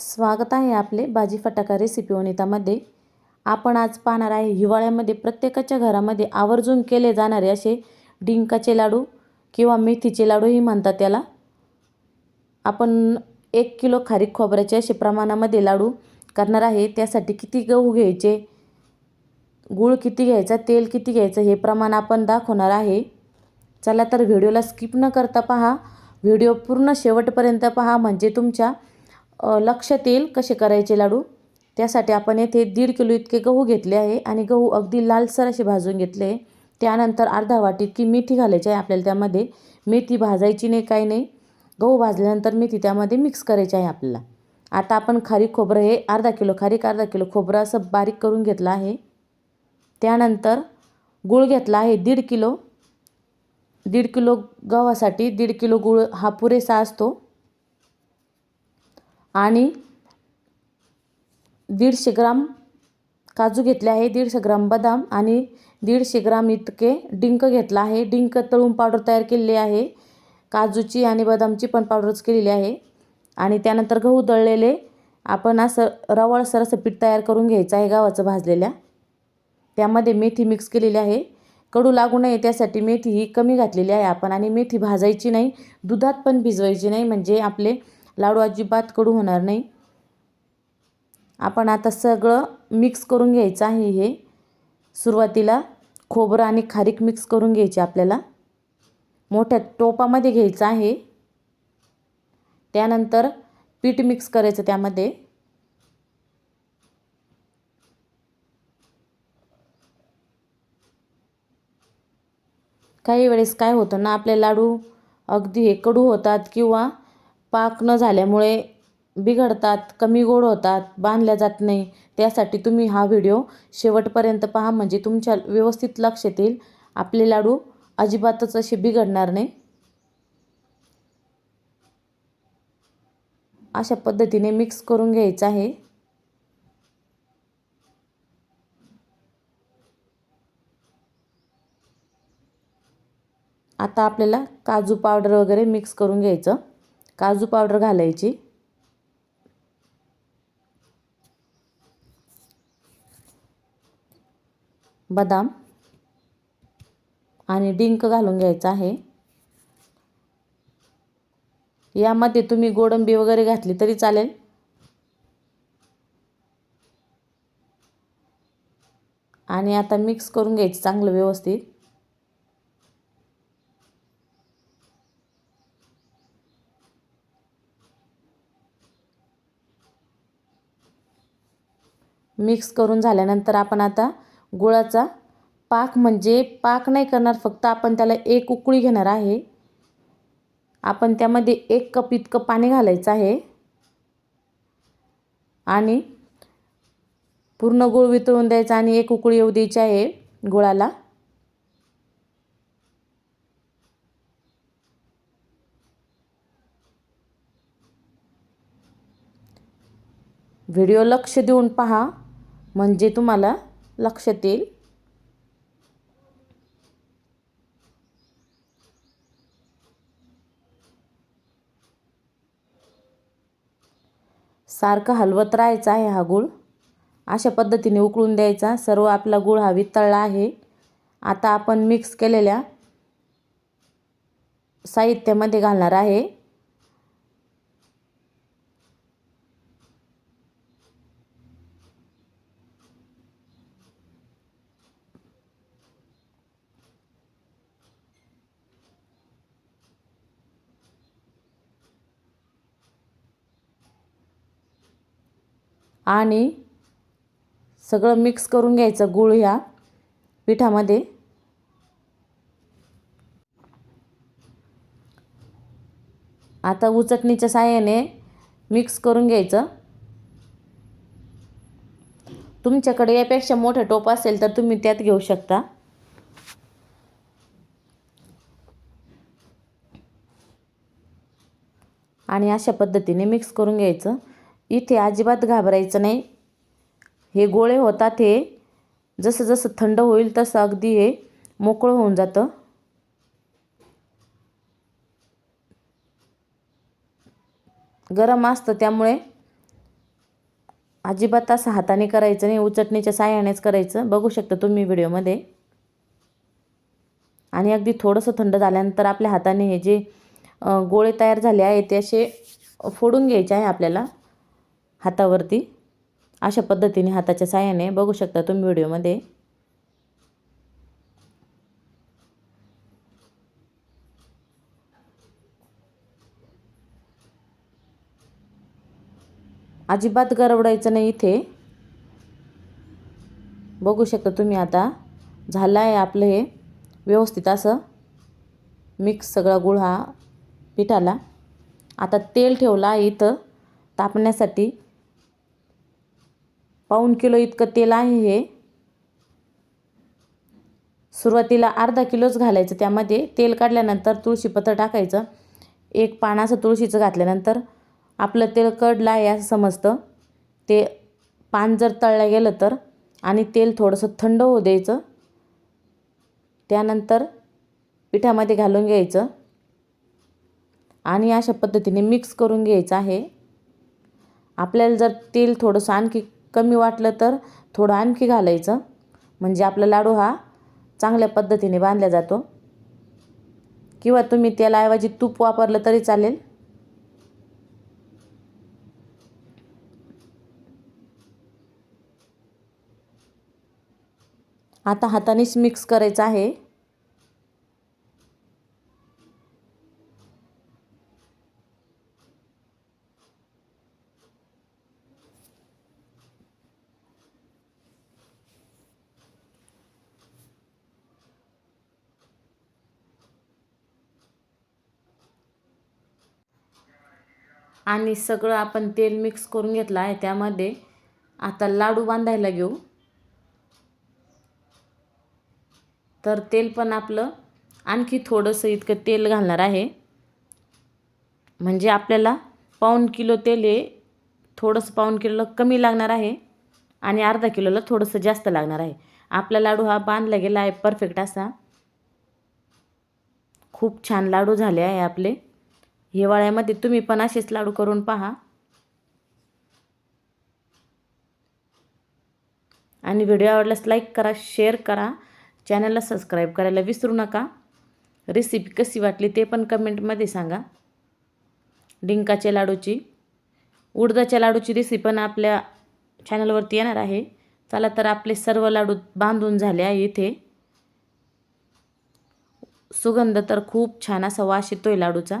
स्वागत आहे आपले भाजी फटाका रेसिपी वनितामध्ये. आपण आज पाहणार आहे हिवाळ्यामध्ये प्रत्येकाच्या घरामध्ये आवर्जून केले जाणारे असे डिंकाचे लाडू किंवा मेथीचे लाडूही म्हणतात त्याला. आपण एक किलो खारीक खोबऱ्याचे असे प्रमाणामध्ये लाडू करणार आहे. त्यासाठी किती गहू घ्यायचे गूळ किती घ्यायचा तेल किती घ्यायचं हे प्रमाण आपण दाखवणार आहे. चला तर व्हिडिओला स्किप न करता पहा. व्हिडिओ पूर्ण शेवटपर्यंत पहा. म्हणजे तुमच्या लक्षात येईल कसे करायचे लाडू? त्यासाठी आपण येथे दीड किलो इतके गहू घेतले आहे आणि गहू अगदी लालसर असे भाजून घेतले आहे. त्यानंतर अर्धा वाटी इतकी मेथी घालायची आहे आपल्याला त्यामध्ये. मेथी भाजायची नाही काही नाही. गहू भाजल्यानंतर मेथी त्यामध्ये मिक्स करायची आहे आपल्याला. आता आपण खारीक खोबरं हे अर्धा किलो खारीक अर्धा किलो खोबरं असं बारीक करून घेतलं आहे. त्यानंतर गूळ घेतला आहे दीड किलो. दीड किलो गव्हासाठी दीड किलो गूळ हा पुरेसा असतो. आणि दीडशे ग्राम काजू घेतले आहे दीडशे ग्राम बदाम आणि दीडशे ग्राम इतके डिंक घेतला आहे. डिंक तळून पावडर तयार केलेली आहे. काजूची आणि बदामची पण पावडरच केलेली आहे. आणि त्यानंतर गहू दळलेले आपण असं रवळ असं पीठ तयार करून घ्यायचं आहे गावाचं भाजलेल्या. त्यामध्ये मेथी मिक्स केलेली आहे. कडू लागू नये त्यासाठी मेथी ही कमी घातलेली आहे आपण आणि मेथी भाजायची नाही दुधात पण भिजवायची नाही. म्हणजे आपले लाडू अजिबात कडू होणार नाही. आपण आता सगळं मिक्स करून घ्यायचं आहे हे. सुरुवातीला खोबरं आणि खारीक मिक्स करून घ्यायचे आपल्याला. मोठ्या टोपामध्ये घ्यायचं आहे. त्यानंतर पीठ मिक्स करायचं त्यामध्ये. काही वेळेस काय होतं ना आपले लाडू अगदी हे कडू होतात किंवा पाक न झाल्यामुळे बिघडतात कमी गोड होतात बांधल्या जात नाही. त्यासाठी तुम्ही हा व्हिडिओ शेवटपर्यंत पहा म्हणजे तुमच्या व्यवस्थित लक्षात येईल. आपले लाडू अजिबातच असे बिघडणार नाही. अशा पद्धतीने मिक्स करून घ्यायचं आहे. आता आपल्याला काजू पावडर वगैरे मिक्स करून घ्यायचं. काजू पावडर घालायची. बदाम. आणि डिंक घालून घ्यायचा आहे. यामध्ये तुम्ही गोडंबी वगैरे घातली तरी चालेल. आणि आता मिक्स करून घ्यायचं चांगलं व्यवस्थित. मिक्स करून झाल्यानंतर आपण आता गुळाचा पाक म्हणजे पाक नाही करणार फक्त आपण त्याला एक उकळी घेणार आहे. आपण त्यामध्ये एक कप इतकं पाणी घालायचं आहे. आणि पूर्ण गुळ वितळून द्यायचा आणि एक उकळी येऊ द्यायची आहे गुळाला. व्हिडिओ लक्ष देऊन पहा. म्हणजे तुम्हाला लक्षात येईल. सारखं हलवत राहायचा आहे हा गूळ. अशा पद्धतीने उकळून द्यायचा. सर्व आपला गूळ हा वितळला आहे. आता आपण मिक्स केलेल्या साहित्यामध्ये घालणार आहे. आणि सगळं मिक्स करून घ्यायचं गूळ ह्या पिठामध्ये. आता उचटणीच्या साहाय्याने मिक्स करून घ्यायचं. तुमच्याकडे यापेक्षा मोठं टोप असेल तर तुम्ही त्यात घेऊ शकता. आणि अशा पद्धतीने मिक्स करून घ्यायचं. इथे अजिबात घाबरायचं नाही. हे गोळे होतात हे. जसं जसं थंड होईल तसं अगदी हे मोकळं होऊन जातं. गरम असतं त्यामुळे अजिबात असं हाताने करायचं नाही उचटणीच्या साह्यानेच करायचं. बघू शकता तुम्ही व्हिडिओमध्ये. आणि अगदी थोडंसं थंड झाल्यानंतर आपल्या हाताने हे जे गोळे तयार झाले आहे ते असे फोडून घ्यायचे आहे आपल्याला. हातावरती अशा पद्धतीने हाताच्या साह्याने बघू शकता तुम्ही व्हिडिओमध्ये. अजिबात गरवडायचं नाही इथे. बघू शकता तुम्ही आता झालं आहे आपलं हे व्यवस्थित असं. मिक्स सगळा गुळ हा पिठाला. आता तेल ठेवलं आहे इथं तापण्यासाठी. पाऊण किलो इतकं तेल आहे हे. सुरुवातीला अर्धा किलोच घालायचं त्यामध्ये तेल काढल्यानंतर तुळशीपत्र टाकायचं. एक पान असं तुळशीचं घातल्यानंतर आपलं तेल कडलं आहे असं समजतं. ते पान जर तळलं गेलं तर आणि तेल थोडंसं थंड होऊ द्यायचं. त्यानंतर पिठामध्ये घालून घ्यायचं. आणि अशा पद्धतीने मिक्स करून घ्यायचं आहे. आपल्याला जर तेल थोडंसं आणखी कमी वाटलं तर थोडं आणखी घालायचं. म्हणजे आपला लाडू हा चांगल्या पद्धतीने बांधला जातो. किंवा तुम्ही तेलाऐवजी तूप वापरलं तरी चालेल. आता हातानेच मिक्स करायचं आहे. आणि सगळं आपण तेल मिक्स करून घेतलं आहे त्यामध्ये. आता लाडू बांधायला घेऊ. तर तेल पण आपलं आणखी थोडंसं इतकं तेल घालणार आहे. म्हणजे आपल्याला पाऊण किलो तेल हे थोडंसं पाऊण किलोला कमी लागणार आहे आणि अर्धा किलोला थोडंसं जास्त लागणार आहे. आपला लाडू हा बांधला गेला आहे परफेक्ट असा. खूप छान लाडू झाले आहे आपले. हिवाळ्यामध्ये तुम्ही पण असेच लाडू करून पहा. आणि व्हिडिओ आवडल्यास लाईक करा शेअर करा. चॅनलला सबस्क्राईब करायला विसरू नका. रेसिपी कशी वाटली ते पण कमेंटमध्ये सांगा. डिंकाच्या लाडूची उडदाच्या लाडूची रेसिपी पण आपल्या चॅनलवरती येणार आहे. चला तर आपले सर्व लाडू बांधून झाले आहे इथे. सुगंध तर खूप छान असा वास येतोय लाडूचा.